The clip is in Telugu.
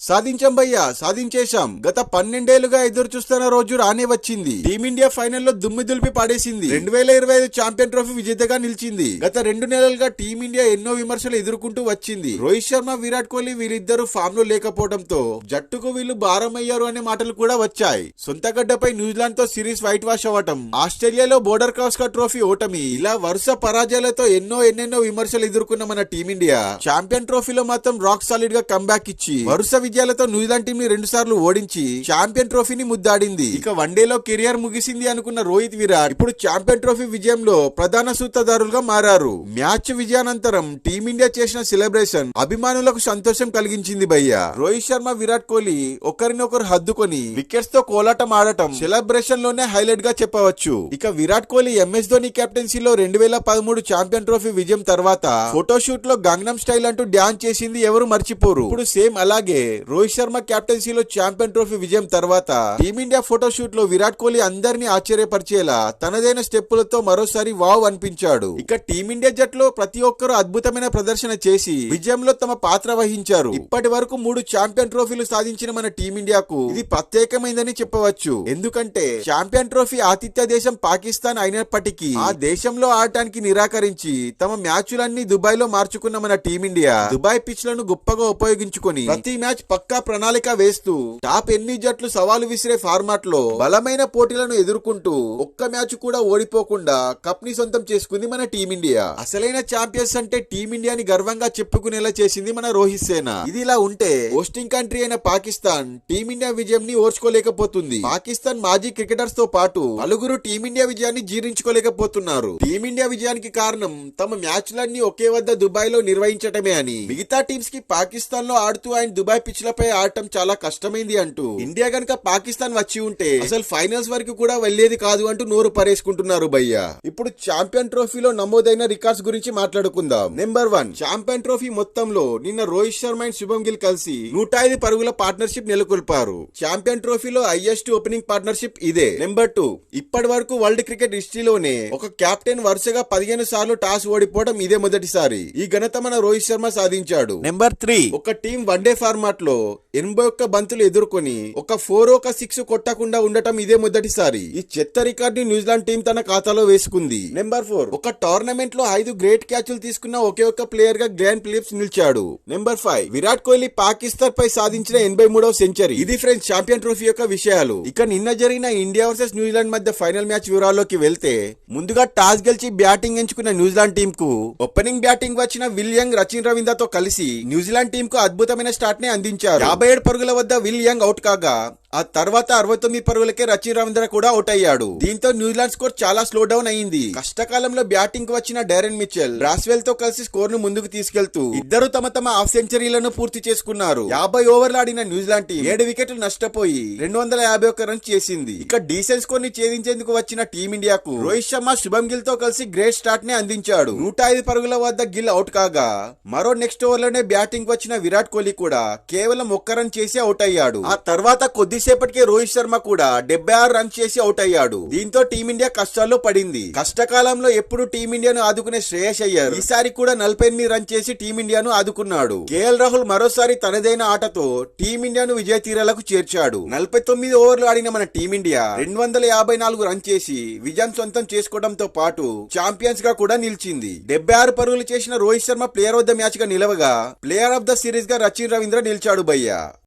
సాధించాం భయ్యా సాధించేశాం. గత పన్నెండేళ్ళుగా ఎదురు చూస్తున్న రోజు రానే వచ్చింది. టీమిండియా ఫైనల్లో దుమ్మి దులిపి పాడేసింది. రెండు వేల ఇరవై ఐదు ఛాంపియన్ ట్రోఫీ విజేతగా నిలిచింది. గత రెండు నెలలుగా టీమిండియా ఎన్నో విమర్శలు ఎదుర్కొంటూ వచ్చింది. రోహిత్ శర్మ విరాట్ కోహ్లీ వీరిద్దరూ ఫామ్లో లేకపోవడంతో జట్టుకు వీళ్ళు భారమయ్యారు అనే మాటలు కూడా వచ్చాయి. సొంత గడ్డపై న్యూజిలాండ్తో సిరీస్ వైట్ వాష్ అవ్వటం ఆస్ట్రేలియాలో బోర్డర్ కాస్కర్ ట్రోఫీ ఓటమి ఇలా వరుస పరాజయాలతో ఎన్నో ఎన్నెన్నో విమర్శలు ఎదుర్కొన్న మన టీమిండియా ఛాంపియన్ ట్రోఫీలో మాత్రం రాక్ సాలిడ్గా కంబ్యాక్ ఇచ్చి వరుస విజయాలతో న్యూజిలాండ్ టీం ని రెండు సార్లు ఓడించి ఛాంపియన్ ట్రోఫీని ముద్దాడింది. ఇక వన్డేలో కెరియర్ ముగిసింది అనుకున్న రోహిత్ విరాట్ ఇప్పుడు ఛాంపియన్ ట్రోఫీ విజయంలో ప్రధాన సూత్రధారులుగా మారారు. మ్యాచ్ విజయానంతరం టీమిండియా చేసిన సెలబ్రేషన్ అభిమానులకు సంతోషం కలిగించింది భయ్య. రోహిత్ శర్మ విరాట్ కోహ్లీ ఒకరినొకరు హద్దుకొని వికెట్స్తో కోలాటం ఆడటం సెలబ్రేషన్లోనే హైలైట్గా చెప్పవచ్చు. ఇక విరాట్ కోహ్లీ ఎంఎస్ ధోని కెప్టెన్సీలో రెండు వేల పదమూడు ఛాంపియన్ ట్రోఫీ విజయం తర్వాత ఫోటోషూట్లో గంగనం స్టైల్ అంటూ డాన్స్ చేసింది ఎవరు మర్చిపోరు. ఇప్పుడు సేమ్ అలాగే రోహిత్ శర్మ క్యాప్టెన్సీలో ఛాంపియన్ ట్రోఫీ విజయం తర్వాత టీమిండియా ఫోటోషూట్లో విరాట్ కోహ్లీ అందరినీ ఆశ్చర్యపరిచేలా తనదైన స్టెప్పులతో మరోసారి వావ్ అనిపించాడు. ఇక టీమిండియా జట్లో ప్రతి ఒక్కరూ అద్భుతమైన ప్రదర్శన చేసి విజయంలో తమ పాత్ర వహించారు. ఇప్పటి వరకు మూడు ఛాంపియన్ ట్రోఫీలు సాధించిన మన టీమిండియాకు ఇది ప్రత్యేకమైందని చెప్పవచ్చు. ఎందుకంటే ఛాంపియన్ ట్రోఫీ ఆతిథ్య దేశం పాకిస్తాన్ అయినప్పటికీ ఆ దేశంలో ఆడటానికి నిరాకరించి తమ మ్యాచ్లన్నీ దుబాయ్లో మార్చుకున్న మన టీమిండియా దుబాయ్ పిచ్లను గొప్పగా ఉపయోగించుకొని ప్రతి మ్యాచ్ పక్కా ప్రణాళిక వేస్తూ టాప్ ఎన్ని జట్లు సవాలు విసిరే ఫార్మాట్లో బలమైన పోటీలను ఎదుర్కొంటూ ఒక్క మ్యాచ్ కూడా ఓడిపోకుండా కప్ని సొంతం చేసుకుంది మన టీమిండియా. అసలైన ఛాంపియన్స్ అంటే టీమిండియాని గర్వంగా చెప్పుకునేలా చేసింది మన రోహిత్ సేన. ఇది ఇలా ఉంటే హోస్టింగ్ కంట్రీ అయిన పాకిస్తాన్ టీమిండియా విజయం ని ఓర్చుకోలేకపోతుంది. పాకిస్తాన్ మాజీ క్రికెటర్స్తో పాటు నలుగురు టీమిండియా విజయాన్ని జీర్ణించుకోలేకపోతున్నారు. టీమిండియా విజయానికి కారణం తమ మ్యాచ్లన్నీ ఒకే వద్ద దుబాయ్లో నిర్వహించటమే అని మిగతా టీమ్స్కి పాకిస్తాన్లో ఆడుతూ ఆయన దుబాయ్ పిచ్ లపై ఆడటం చాలా కష్టమైంది అంటూ. ఇండియా గనక పాకిస్తాన్ వచ్చి ఉంటే అసలు ఫైనల్స్ వరకు కూడా వెళ్ళేది కాదు అంటూ నోరు పరేసుకుంటున్నారు భయ్య. ఇప్పుడు ఛాంపియన్ ట్రోఫీలో నమోదైన రికార్డ్స్ గురించి మాట్లాడుకుందాం. నెంబర్ వన్ ఛాంపియన్ ట్రోఫీ మొత్తంలో నిన్న రోహిత్ శర్మ అండ్ శుభం గిల్ కలిసి నూట ఐదు పరుగుల పార్ట్నర్షిప్ నెలకొల్పారు. ఛాంపియన్ ట్రోఫీలో హైయెస్ట్ ఓపెనింగ్ పార్ట్నర్షిప్ ఇదే. నెంబర్ టూ ఇప్పటి వరకు వరల్డ్ క్రికెట్ హిస్టరీలోనే ఒక కెప్టెన్ వరుసగా పదిహేను సార్లు టాస్ ఓడిపోవడం ఇదే మొదటిసారి. ఈ ఘనత మన రోహిత్ శర్మ సాధించాడు. Number three. ఒక టీం వన్డే ఫార్మాట్ లో ఎనభై ఒక్క బంతులు ఎదుర్కొని ఒక ఫోర్ ఒక సిక్స్ కొట్టకుండా ఉండటం ఇదే మొదటిసారి. ఈ చెత్త రికార్డ్ న్యూజిలాండ్ టీం తన ఖాతాలో వేసుకుంది. Number four. ఒక టోర్నమెంట్లో ఐదు గ్రేట్ క్యాచ్లు తీసుకున్న ఒకే ఒక్క ప్లేయర్గా గ్రాండ్ ఫిలిప్స్ నిలిచాడు. Number five. విరాట్ కోహ్లీ పాకిస్తాన్ పై సాధించిన ఎనభై మూడవ సెంచరీ. ఇది ఫ్రెండ్స్ ఛాంపియన్ ట్రోఫీ యొక్క విషయాలు. ఇక నిన్న జరిగిన ఇండియా వర్సెస్ న్యూజిలాండ్ మధ్య ఫైనల్ మ్యాచ్ వివరాల్లోకి వెళ్తే ముందుగా టాస్ గెలిచి బ్యాటింగ్ ఎంచుకున్న న్యూజిలాండ్ టీం కు ఓపెనింగ్ బ్యాటింగ్ వచ్చిన విలియంగ్ రచిన్ రవీంద్ర తో కలిసి న్యూజిలాండ్ టీం కు అద్భుతమైన స్టార్ట్ని అందించారు. యాభై ఏడు పరుగుల వద్ద విల్ యంగ్ అవుట్ కాగా ఆ తర్వాత అరవై తొమ్మిది పరుగులకే రచిన్ రవీంద్ర కూడా అవుట్ అయ్యాడు. దీంతో న్యూజిలాండ్ స్కోర్ చాలా స్లో డౌన్ అయింది కష్టకాలంలో బ్యాటింగ్కు వచ్చిన డైరెన్ మిచెల్ బ్రాస్వెల్తో కలిసి స్కోర్ను ముందుకు తీసుకెళ్తూ ఇద్దరు తమ తమ హాఫ్ సెంచరీలను పూర్తి చేసుకున్నారు. యాభై ఓవర్లు ఆడిన న్యూజిలాండ్ టీం ఏడు వికెట్లు నష్టపోయి రెండు వందల యాభై ఒక్క రన్స్ చేసింది. ఇక డీసెంట్ స్కోర్ని ఛేదించేందుకు వచ్చిన టీమిండియాకు రోహిత్ శర్మ శుభం గిల్తో కలిసి గ్రేట్ స్టార్ట్ని అందించాడు. నూట ఐదు పరుగుల వద్ద గిల్ అవుట్ కాగా మరో నెక్స్ట్ ఓవర్లోనే బ్యాటింగ్ వచ్చిన విరాట్ కోహ్లీ కూడా కేవలం ఒక్క రన్ చేసి అవుట్ అయ్యాడు. ఆ తర్వాత కొద్దిసేపటికే రోహిత్ శర్మ కూడా డెబ్బై ఆరు రన్స్ చేసి అవుట్ అయ్యాడు. దీంతో టీమిండియా కష్టాల్లో పడింది. కష్టకాలంలో ఎప్పుడు టీమిండియాను ఆదుకునే శ్రేయస్ అయ్యారు ఈసారి కూడా నలభై ఎనిమిది రన్ చేసి టీమిండియాను ఆదుకున్నాడు. కేఎల్ రాహుల్ మరోసారి తనదైన ఆటతో టీమిండియాను విజయ తీరాలకు చేర్చాడు. నలభై తొమ్మిది ఓవర్లు ఆడిన మన టీమిండియా రెండు వందల యాభై నాలుగు రన్ చేసి విజయం సొంతం చేసుకోవడంతో పాటు ఛాంపియన్స్గా కూడా నిలిచింది. డెబ్బై ఆరు పరుగులు చేసిన Rohit Sharma player of the మ్యాచ్గా నిలవగా ప్లేయర్ ఆఫ్ ద సిరీస్గా రచిన్ రవీంద్ర నిలిచాడు భయ్యా.